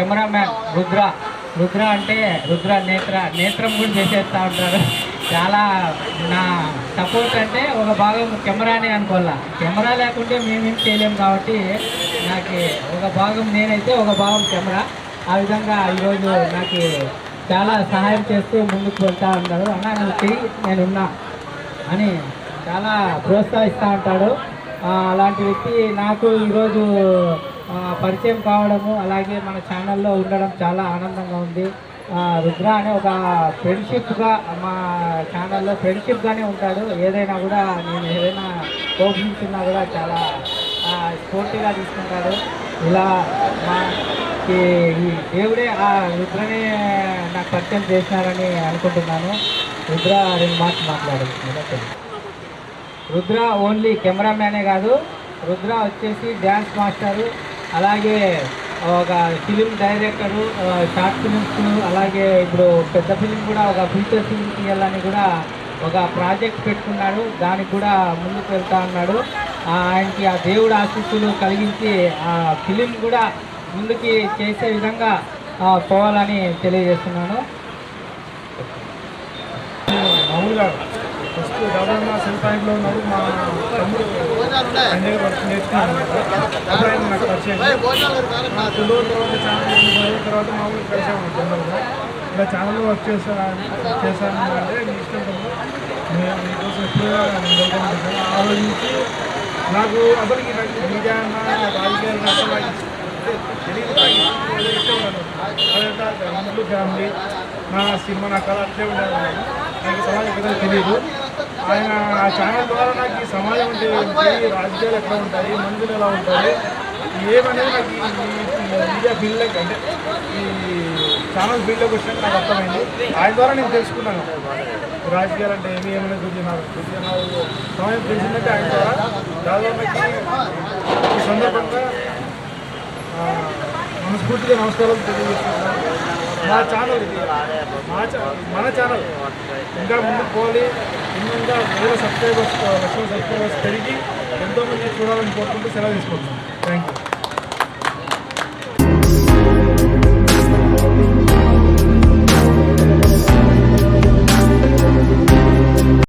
Cameraman Rudra. Rudra అంటే రుద్ర నేత్ర. నేత్రం కూడా చేసేస్తూ ఉంటారు చాలా నా సపోర్ట్ అంటే ఒక భాగం కెమెరానే అనుకోవాలా. కెమెరా లేకుంటే మేమేం చేయలేము కాబట్టి నాకు ఒక భాగం నేనైతే ఒక భాగం కెమెరా. ఆ విధంగా ఈరోజు నాకు చాలా సహాయం చేస్తూ ముందుకు వెళ్తూ ఉంటారు అన్న నువ్వు తిరిగి నేనున్నా అని చాలా ప్రోత్సహిస్తూ ఉంటాడు. అలాంటి వ్యక్తి నాకు ఈరోజు పరిచయం కావడము అలాగే మన ఛానల్లో ఉండడం చాలా ఆనందంగా ఉంది. రుద్ర అనే ఒక ఫ్రెండ్షిప్గా మా ఛానల్లో ఫ్రెండ్షిప్గానే ఉంటాడు. ఏదైనా కూడా నేను ఏదైనా కోపించున్నా కూడా చాలా స్ఫూర్తిగా తీసుకుంటాడు. ఇలా మా ఈ దేవుడే ఆ రుద్రనే నాకు పరిచయం చేసినారని అనుకుంటున్నాను. రుద్ర రెండు మాటలు మాట్లాడుతున్నాడు రుద్ర ఓన్లీ కెమెరామ్యానే కాదు. రుద్ర వచ్చేసి డ్యాన్స్ మాస్టరు. అలాగే ఒక ఫిలిం డైరెక్టరు షార్ట్ ఫిలిమ్స్ అలాగే ఇప్పుడు పెద్ద ఫిలిం కూడా ఒక ఫీచర్ ఫిలిం తీయాలని కూడా ఒక ప్రాజెక్ట్ పెట్టుకున్నాడు. దానికి కూడా ముందుకు వెళ్తా ఉన్నాడు ఆయనకి ఆ దేవుడు ఆశీస్సులు కలిగించి ఆ ఫిలిం కూడా ముందుకి చేసే విధంగా పోవాలని తెలియజేస్తున్నాను. మామూలుగా ఫస్ట్ దాదాపు సెల్ పాయింట్లో ఉన్నప్పుడు మా తమ్ముడు వర్క్ నేర్చుకున్నాను అప్పుడు ఆయన నాకు పరిచయం. మా తెలుగు తర్వాత ఛానల్ చదివిన తర్వాత మామూలు కలిసాము జనరల్గా. ఇలా ఛానల్లో వర్క్ చేసా చేశాను అంటే మీ ఇష్టం. నేను మీకోసం ఎప్పుడుగా నేను వెళ్తాను. అనుకుంటాను. ఆ రోజు నుంచి నాకు అసలుకి నాకు మీడియా రాజకీయాలు అసలు తెలియదు. ఇష్టం ఫ్యామిలీ నా సినిమా నా కళ అట్లే ఉండేది. నాకు. సమాజం ఎక్కడ తెలియదు ఆయన ఆ ఛానల్ ద్వారా నాకు ఈ సమాజం అంటే ఏంటి రాజకీయాలు ఎట్లా ఉంటాయి మందులు ఎలా ఉంటాయి ఏమనేది నాకు మీడియా ఫీల్డ్లోకి అంటే ఈ ఛానల్ ఫీల్డ్లోకి వచ్చినట్టు నాకు అర్థమైంది. ఆయన ద్వారా నేను తెలుసుకున్నాను. రాజకీయాలు అంటే ఏమి ఏమైనా గురించి నాకు సమయం తెలిసిందంటే ఆయన ద్వారా దాదాపు ఈ సందర్భంగా మనస్ఫూర్తిగా నమస్కారాలు తెలియజేస్తున్నాను. మా ఛానల్ ఇది. మా మన ఛానల్ ఇంకా ముందుకు పోవాలి. ఇంకా వేరే సబ్స్క్రైబర్స్ లక్షల సబ్స్క్రైబర్స్ పెరిగి ఎంతోమంది చూడాలని కోరుకుంటూ సెలవు తీసుకుంటున్నాను థ్యాంక్ యూ